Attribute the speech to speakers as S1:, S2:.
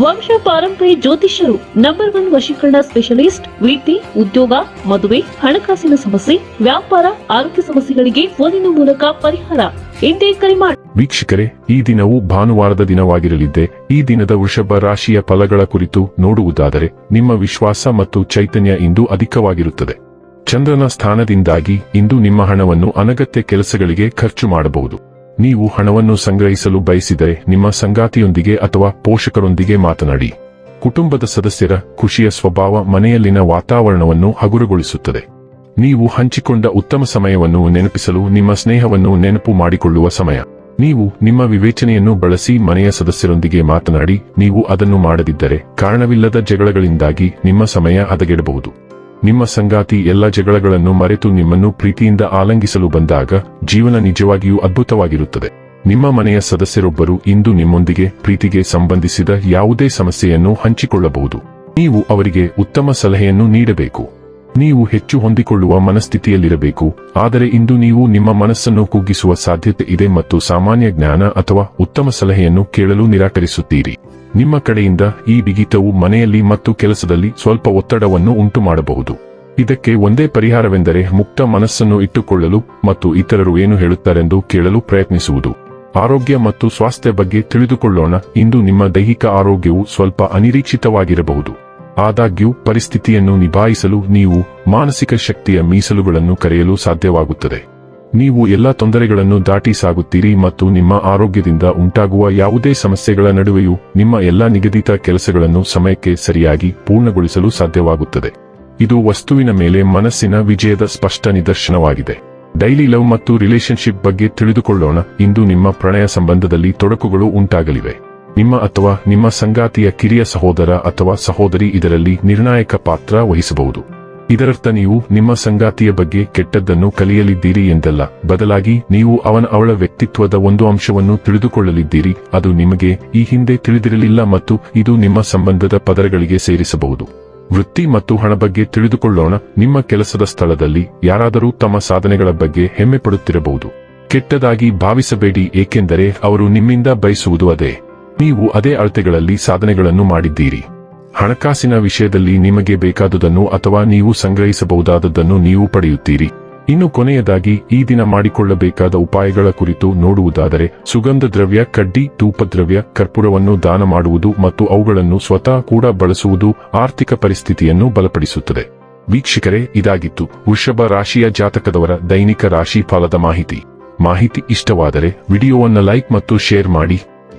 S1: ವಂಶ ಪಾರಂಪರ್ಯ ಜ್ಯೋತಿಷ್ಯರು ನಂಬರ್ ಒನ್ ವಶೀಕರಣ ಸ್ಪೆಷಲಿಸ್ಟ್ ವೃತ್ತಿ ಉದ್ಯೋಗ, ಮದುವೆ, ಹಣಕಾಸಿನ ಸಮಸ್ಯೆ, ವ್ಯಾಪಾರ, ಆರೋಗ್ಯ ಸಮಸ್ಯೆಗಳಿಗೆ ಫೋನಿನ ಮೂಲಕ ಪರಿಹಾರ. ಎಂದೇ ಕರೆ ಮಾಡಿ
S2: ವೀಕ್ಷಕರೇ, ಈ ದಿನವು ಭಾನುವಾರದ ದಿನವಾಗಿರಲಿದ್ದೆ. ಈ ದಿನದ ವೃಷಭ ರಾಶಿಯ ಫಲಗಳ ಕುರಿತು ನೋಡುವುದಾದರೆ, ನಿಮ್ಮ ವಿಶ್ವಾಸ ಮತ್ತು ಚೈತನ್ಯ ಇಂದು ಅಧಿಕವಾಗಿರುತ್ತದೆ. ಚಂದ್ರನ ಸ್ಥಾನದಿಂದಾಗಿ ಇಂದು ನಿಮ್ಮ ಹಣವನ್ನು ಅನಗತ್ಯ ಕೆಲಸಗಳಿಗೆ ಖರ್ಚು ಮಾಡಬಹುದು. ನೀವು ಹಣವನ್ನು ಸಂಗ್ರಹಿಸಲು ಬಯಸಿದರೆ ನಿಮ್ಮ ಸಂಗಾತಿಯೊಂದಿಗೆ ಅಥವಾ ಪೋಷಕರೊಂದಿಗೆ ಮಾತನಾಡಿ. ಕುಟುಂಬದ ಸದಸ್ಯರ ಖುಷಿಯ ಸ್ವಭಾವ ಮನೆಯಲ್ಲಿನ ವಾತಾವರಣವನ್ನು ಹಗುರಗೊಳಿಸುತ್ತದೆ. ನೀವು ಹಂಚಿಕೊಂಡ ಉತ್ತಮ ಸಮಯವನ್ನು ನೆನಪಿಸಲು ನಿಮ್ಮ ಸ್ನೇಹವನ್ನು ನೆನಪು ಮಾಡಿಕೊಳ್ಳುವ ಸಮಯ. ನೀವು ನಿಮ್ಮ ವಿವೇಚನೆಯನ್ನು ಬಳಸಿ ಮನೆಯ ಸದಸ್ಯರೊಂದಿಗೆ ಮಾತನಾಡಿ, ನೀವು ಅದನ್ನು ಮಾಡದಿದ್ದರೆ ಕಾರಣವಿಲ್ಲದ ಜಗಳಗಳಿಂದಾಗಿ ನಿಮ್ಮ ಸಮಯ ಹದಗೆಡಬಹುದು. ನಿಮ್ಮ ಸಂಗಾತಿ ಎಲ್ಲ ಜಗಳಗಳನ್ನು ಮರೆತು ನಿಮ್ಮನ್ನು ಪ್ರೀತಿಯಿಂದ ಆಲಂಗಿಸಲು ಬಂದಾಗ ಜೀವನ ನಿಜವಾಗಿಯೂ ಅದ್ಭುತವಾಗಿರುತ್ತದೆ. ನಿಮ್ಮ ಮನೆಯ ಸದಸ್ಯರೊಬ್ಬರು ಇಂದು ನಿಮ್ಮೊಂದಿಗೆ ಪ್ರೀತಿಗೆ ಸಂಬಂಧಿಸಿದ ಯಾವುದೇ ಸಮಸ್ಯೆಯನ್ನು ಹಂಚಿಕೊಳ್ಳಬಹುದು. ನೀವು ಅವರಿಗೆ ಉತ್ತಮ ಸಲಹೆಯನ್ನು ನೀಡಬೇಕು. ನೀವು ಹೆಚ್ಚು ಹೊಂದಿಕೊಳ್ಳುವ ಮನಸ್ಥಿತಿಯಲ್ಲಿರಬೇಕು, ಆದರೆ ಇಂದು ನೀವು ನಿಮ್ಮ ಮನಸ್ಸನ್ನು ಕುಗ್ಗಿಸುವ ಸಾಧ್ಯತೆ ಇದೆ ಮತ್ತು ಸಾಮಾನ್ಯ ಜ್ಞಾನ ಅಥವಾ ಉತ್ತಮ ಸಲಹೆಯನ್ನು ಕೇಳಲು ನಿರಾಕರಿಸುತ್ತೀರಿ. ನಿಮ್ಮ ಕಡೆಯಿಂದ ಈ ಬಿಗಿತವು ಮನೆಯಲ್ಲಿ ಮತ್ತು ಕೆಲಸದಲ್ಲಿ ಸ್ವಲ್ಪ ಒತ್ತಡವನ್ನು ಉಂಟು ಮಾಡಬಹುದು ಇದಕ್ಕೆ ಒಂದೇ ಪರಿಹಾರವೆಂದರೆ ಮುಕ್ತ ಮನಸ್ಸನ್ನು ಇಟ್ಟುಕೊಳ್ಳಲು ಮತ್ತು ಇತರರು ಏನು ಹೇಳುತ್ತಾರೆಂದು ಕೇಳಲು ಪ್ರಯತ್ನಿಸುವುದು. ಆರೋಗ್ಯ ಮತ್ತು ಸ್ವಾಸ್ಥ್ಯ ಬಗ್ಗೆ ತಿಳಿದುಕೊಳ್ಳೋಣ. ಇಂದು ನಿಮ್ಮ ದೈಹಿಕ ಆರೋಗ್ಯವು ಸ್ವಲ್ಪ ಅನಿರೀಕ್ಷಿತವಾಗಿರಬಹುದು. ಆದಾಗ್ಯೂ, ಪರಿಸ್ಥಿತಿಯನ್ನು ನಿಭಾಯಿಸಲು ನೀವು ಮಾನಸಿಕ ಶಕ್ತಿಯ ಮೀಸಲುಗಳನ್ನು ಕರೆಯಲು ಸಾಧ್ಯವಾಗುತ್ತದೆ. ನೀವು ಎಲ್ಲ ತೊಂದರೆಗಳನ್ನು ದಾಟಿ ಸಾಗುತ್ತೀರಿ ಮತ್ತು ನಿಮ್ಮ ಆರೋಗ್ಯದಿಂದ ಉಂಟಾಗುವ ಯಾವುದೇ ಸಮಸ್ಯೆಗಳ ನಡುವೆಯೂ ನಿಮ್ಮ ಎಲ್ಲ ನಿಗದಿತ ಕೆಲಸಗಳನ್ನು ಸಮಯಕ್ಕೆ ಸರಿಯಾಗಿ ಪೂರ್ಣಗೊಳಿಸಲು ಸಾಧ್ಯವಾಗುತ್ತದೆ. ಇದು ವಸ್ತುವಿನ ಮೇಲೆ ಮನಸ್ಸಿನ ವಿಜಯದ ಸ್ಪಷ್ಟ ನಿದರ್ಶನವಾಗಿದೆ. ಡೈಲಿ ಲವ್ ಮತ್ತು ರಿಲೇಶನ್ಶಿಪ್ ಬಗ್ಗೆ ತಿಳಿದುಕೊಳ್ಳೋಣ. ಇಂದು ನಿಮ್ಮ ಪ್ರಣಯ ಸಂಬಂಧದಲ್ಲಿ ತೊಡಕುಗಳು ಉಂಟಾಗಲಿವೆ. ನಿಮ್ಮ ಅಥವಾ ನಿಮ್ಮ ಸಂಗಾತಿಯ ಕಿರಿಯ ಸಹೋದರ ಅಥವಾ ಸಹೋದರಿ ಇದರಲ್ಲಿ ನಿರ್ಣಾಯಕ ಪಾತ್ರ ವಹಿಸಬಹುದು. ಇದರರ್ಥ ನೀವು ನಿಮ್ಮ ಸಂಗಾತಿಯ ಬಗ್ಗೆ ಕೆಟ್ಟದ್ದನ್ನು ಕಲಿಯಲಿದ್ದೀರಿ ಎಂದಲ್ಲ. ಬದಲಾಗಿ ನೀವು ಅವನ ಅವಳ ವ್ಯಕ್ತಿತ್ವದ ಒಂದು ಅಂಶವನ್ನು ತಿಳಿದುಕೊಳ್ಳಲಿದ್ದೀರಿ. ಅದು ನಿಮಗೆ ಈ ಹಿಂದೆ ತಿಳಿದಿರಲಿಲ್ಲ ಮತ್ತು ಇದು ನಿಮ್ಮ ಸಂಬಂಧದ ಪದರಗಳಿಗೆ ಸೇರಿಸಬಹುದು. ವೃತ್ತಿ ಮತ್ತು ಹಣ ಬಗ್ಗೆ ತಿಳಿದುಕೊಳ್ಳೋಣ. ನಿಮ್ಮ ಕೆಲಸದ ಸ್ಥಳದಲ್ಲಿ ಯಾರಾದರೂ ತಮ್ಮ ಸಾಧನೆಗಳ ಬಗ್ಗೆ ಹೆಮ್ಮೆ ಪಡುತ್ತಿರಬಹುದು. ಕೆಟ್ಟದಾಗಿ ಭಾವಿಸಬೇಡಿ, ಏಕೆಂದರೆ ಅವರು ನಿಮ್ಮಿಂದ ಬಯಸುವುದು ಅದೇ. ನೀವು ಅದೇ ಅಳತೆಗಳಲ್ಲಿ ಸಾಧನೆಗಳನ್ನು ಮಾಡಿದ್ದೀರಿ. ಹಣಕಾಸಿನ ವಿಷಯದಲ್ಲಿ ನಿಮಗೆ ಬೇಕಾದುದನ್ನು ಅಥವಾ ನೀವು ಸಂಗ್ರಹಿಸಬಹುದಾದದ್ದನ್ನು ನೀವು ಪಡೆಯುತ್ತೀರಿ. ಇನ್ನು ಕೊನೆಯದಾಗಿ, ಈ ದಿನ ಮಾಡಿಕೊಳ್ಳಬೇಕಾದ ಉಪಾಯಗಳ ಕುರಿತು ನೋಡುವುದಾದರೆ, ಸುಗಂಧ ದ್ರವ್ಯ, ಕಡ್ಡಿ ಧೂಪದ್ರವ್ಯ ಕರ್ಪೂರವನ್ನು ದಾನ ಮಾಡುವುದು ಮತ್ತು ಅವುಗಳನ್ನು ಸ್ವತಃ ಕೂಡ ಬಳಸುವುದು ಆರ್ಥಿಕ ಪರಿಸ್ಥಿತಿಯನ್ನು ಬಲಪಡಿಸುತ್ತದೆ. ವೀಕ್ಷಕರೇ, ಇದಾಗಿತ್ತು. ವೃಷಭ ರಾಶಿಯ ಜಾತಕದವರ ದೈನಿಕ ರಾಶಿ ಫಲದ ಮಾಹಿತಿ. ಮಾಹಿತಿ ಇಷ್ಟವಾದರೆ, ವಿಡಿಯೋವನ್ನು ಲೈಕ್ ಮತ್ತು ಶೇರ್ ಮಾಡಿ.